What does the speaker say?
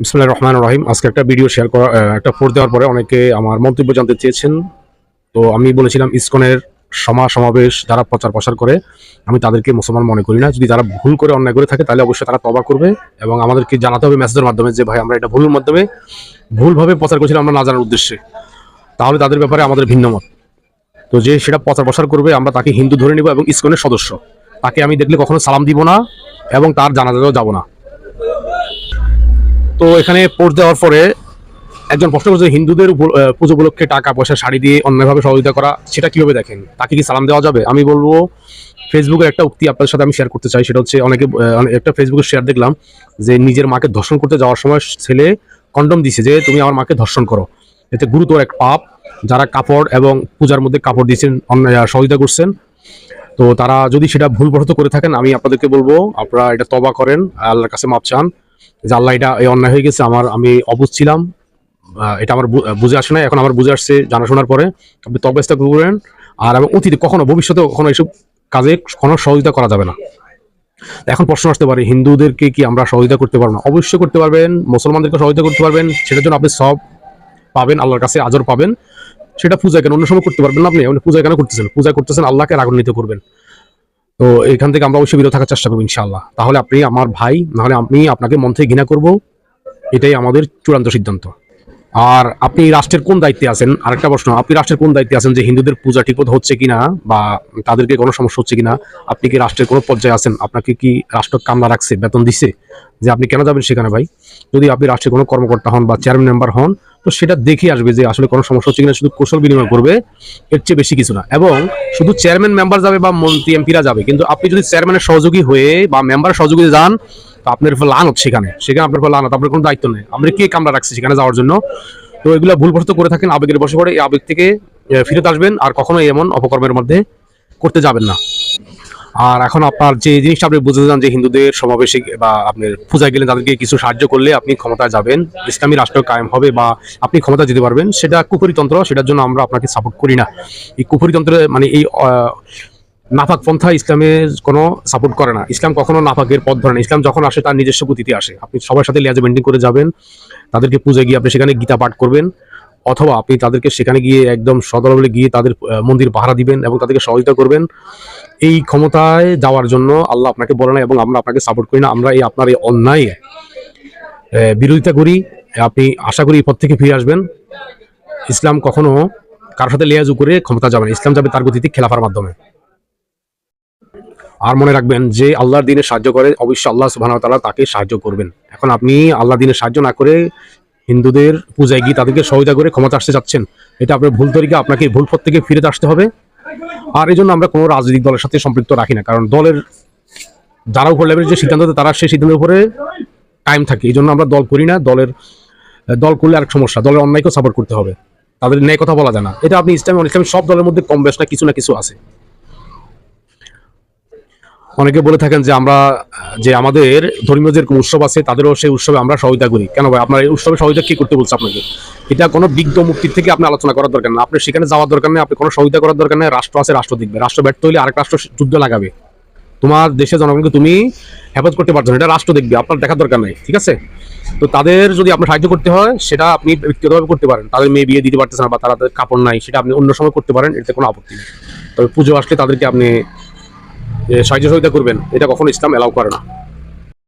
বিসমুল্লাহ রহমান রহিম। আজকে একটা ভিডিও শেয়ার করা একটা পোস্ট দেওয়ার পরে অনেকে আমার মন্তব্য জানতে চেয়েছেন। তো আমি বলেছিলাম, ইসকনের সমা সমাবেশ যারা প্রচার প্রসার করে, আমি তাদেরকে মুসলমান মনে করি না। যদি তারা ভুল করে অন্যায় করে থাকে, তাহলে অবশ্যই তারা তবা করবে এবং আমাদেরকে জানাতে হবে মেসেজের মাধ্যমে যে, ভাই, আমরা এটা ভুলের মাধ্যমে ভুলভাবে প্রচার করেছিলাম, আমরা না জানার উদ্দেশ্যে। তাহলে তাদের ব্যাপারে আমাদের ভিন্ন মত। তো যে সেটা প্রচার প্রসার করবে, আমরা তাকে হিন্দু ধরে নিব এবং ইসকনের সদস্য। তাকে আমি দেখলে কখনো সালাম দিব না এবং তার জানাজাতেও যাব না। তো এখানে পোস্ট দেওয়ার পরে একজন প্রশ্ন করছে, হিন্দুদের পুজো উপলক্ষে টাকা, পয়সা, শাড়ি দিয়ে অন্যায়ভাবে সহযোগিতা করা, সেটা কীভাবে দেখেন? তাকে কি সালাম দেওয়া যাবে? আমি বলব, ফেসবুকের একটা উক্তি আপনাদের সাথে আমি শেয়ার করতে চাই, সেটা হচ্ছে অনেকে একটা ফেসবুকে শেয়ার দেখলাম যে নিজের মাকে ধর্ষণ করতে যাওয়ার সময় ছেলে কন্ডম দিছে যে, তুমি আমার মাকে ধর্ষণ করো। এতে গুরুতর এক পাপ, যারা কাপড় এবং পূজার মধ্যে কাপড় দিয়েছেন সহযোগিতা করছেন। তো তারা যদি সেটা ভুলবশত করে থাকেন, আমি আপনাদেরকে বলব, আপনারা এটা তবা করেন, আল্লাহর কাছে মাপ চান। যে আল্লাহ এটা এই অন্যায় হয়ে গেছে, আমার, আমি অবুঝ ছিলাম। এটা আমার বুঝে আসে না এখন আমার বুঝে আসছে জানাশোনার পরে। আপনি তবেস্তা করেন, আর আমি অতীতে কখনো ভবিষ্যতে কখনো এইসব কাজে কোনো সহযোগিতা করা যাবে না। এখন প্রশ্ন আসতে পারে, হিন্দুদেরকে কি আমরা সহযোগিতা করতে পারব না? অবশ্যই করতে পারবেন, মুসলমানদেরকে সহযোগিতা করতে পারবেন, সেটার জন্য আপনি সব পাবেন, আল্লাহর কাছে আজর পাবেন। সেটা পূজা কেন? অন্য সময় করতে পারবেন না আপনি? আপনি পূজা কেন করতেছেন? পূজা করতেছেন, আল্লাহকে রাগান্বিত করবেন। তো এখান থেকে আমরা অবশ্যই বিরত থাকার চেষ্টা করব ইনশাল্লাহ তাহলে আপনি আমার ভাই, নাহলে আমি আপনাকে মন থেকে ঘৃণা করব। এটাই আমাদের চূড়ান্ত সিদ্ধান্ত। আর আপনি রাষ্ট্রের কোন দায়িত্বে আছেন? আরেকটা প্রশ্ন, আপনি রাষ্ট্রের কোন দায়িত্বে আছেন যে হিন্দুদের পূজা ঠিকমতো হচ্ছে কিনা বা তাদেরকে কোনো সমস্যা হচ্ছে কিনা? আপনি কি রাষ্ট্রের কোনো পর্যায়ে আছেন? আপনাকে কি রাষ্ট্র কামলা রাখছে, বেতন দিছে? যে আপনি কেন যাবেন সেখানে ভাই? যদি আপনি রাষ্ট্রের কোনো কর্মকর্তা হন বা চেয়ারম্যান মেম্বার হন তো সেটা দেখে আসবে যে আসলে কোনো সমস্যা হচ্ছে কিনা, শুধু কৌশল বিনিময় করবে, এর চেয়ে বেশি কিছু না। এবং শুধু চেয়ারম্যান মেম্বার যাবে বা মন্ত্রী এমপিরা যাবে, কিন্তু আপনি যদি চেয়ারম্যানের সহযোগী হয়ে বা মেম্বার সহযোগী যান, তো আপনার উপর লানত সেখানে। সেখানে আপনার উপর লানত, আপনার কোনো দায়িত্ব নেই। আমরা কে কামরা রাখছি সেখানে যাওয়ার জন্য? তো এগুলো ভুলবশত করে থাকেন, আবেগের বসে পড়ে এই আবেগ থেকে ফিরত আসবেন, আর কখনো এমন অপকর্মের মধ্যে করতে যাবেন না। আর এখন আপনার যে জিনিসটা আপনি বুঝতে চান যে হিন্দুদের সমাবেশে বা আপনার পূজায় গেলে তাদেরকে কিছু সাহায্য করলে আপনি ক্ষমতায় যাবেন, ইসলামী রাষ্ট্র কায়েম হবে বা আপনি ক্ষমতা যেতে পারবেন, সেটা কুপুরিতন্ত্র সেটার জন্য আমরা আপনাকে সাপোর্ট করি না। এই কুপুরিতন্ত্রে মানে এই নাফাক পন্থা ইসলামের কোনো সাপোর্ট করে না। ইসলাম কখনো নাফাকের পথ ধরে না। ইসলাম যখন আসে তার নিজস্ব গতিতে আসে। আপনি সবার সাথে লিয়াজে মেনটেন করে যাবেন, তাদেরকে পূজায় গিয়ে আপনি সেখানে গীতা পাঠ করবেন। অথবা আপনি তাদেরকে সেখানে গিয়ে একদম সদরবলে গিয়ে তাদের মন্দির পাহারা দিবেন এবং তাদেরকে সহযোগিতা করবেন। এই ক্ষমতায় যাওয়ার জন্য আল্লাহ আপনাকে বলে না এবং আমরা আপনাকে সাপোর্ট করি না। আমরা এই আপনার এই অন্যায় বিরোধিতা করি। আপনি আশা করি এই পথ থেকে ফিরে আসবেন। ইসলাম কখনো কারোর সাথে লেয়াজু করে ক্ষমতা যাবে ইসলাম যাবে তার গতিতে খেলাফার মাধ্যমে। আর মনে রাখবেন যে আল্লাহর দিনে সাহায্য করে, অবশ্যই আল্লাহ সুবাহ তাকে সাহায্য করবেন। এখন আপনি আল্লাহ দিনে সাহায্য না করে হিন্দুদের পূজায় গিয়ে তাদেরকে সহযোগিতা করে ক্ষমতা আসতে চাচ্ছেন এটা আপনার ভুল তরিকা, আপনাকে ভুল পথ থেকে ফিরে আসতে হবে। আর এই জন্য আমরা কোনো রাজনৈতিক দলের সাথে সম্পৃক্ত রাখি না, কারণ দলের যারা উপর লেভেলের যে সিদ্ধান্ত তারা সেই সিদ্ধান্তের উপরে টাইম থাকে। এই জন্য আমরা দল করি না, দলের, দল করলে আরেক সমস্যা, দলের অন্যায়কেও সাপোর্ট করতে হবে। তাদের ন্যায় কথা বলা যায় না। এটা আপনি ইসলামী ইসলামী সব দলের মধ্যে কম বেশ না, কিছু না কিছু আছে। অনেকে বলে থাকেন যে আমরা, যে আমাদের ধর্মীয় যে উৎসব আছে, তাদেরও সেই উৎসবে আমরা সহযোগিতা করি। কেন ভাই? আপনার এই উৎসবে সহযোগিতা কি করতে বলছে আপনাকে? এটা কোনো বিজ্ঞ মুক্তির থেকে আপনি আলোচনা করার দরকার না। আপনি সেখানে যাওয়ার দরকার নেই, আপনি কোনো সহযোগিতা করার দরকার নেই, রাষ্ট্র আছে, রাষ্ট্র দেখবে। রাষ্ট্র ব্যর্থ হলে আরেক রাষ্ট্র যুদ্ধ লাগাবে। তোমার দেশের জনগণকে তুমি হেফাজত করতে পারছ না, এটা রাষ্ট্র দেখবে, আপনার দেখার দরকার নেই, ঠিক আছে? তো তাদের যদি আপনার সাহায্য করতে হয়, সেটা আপনি ব্যক্তিগতভাবে করতে পারেন। তাদের মেয়ে বিয়ে দিতে পারতেছে না বা তাদের কাপড় নাই, সেটা আপনি অন্য সময় করতে পারেন, এতে কোনো আপত্তি নেই। তবে পুজো আসলে তাদেরকে আপনি সাহায্য সহযোগিতা করবেন। এটা কখনো ইসলাম অ্যালাউ করে না।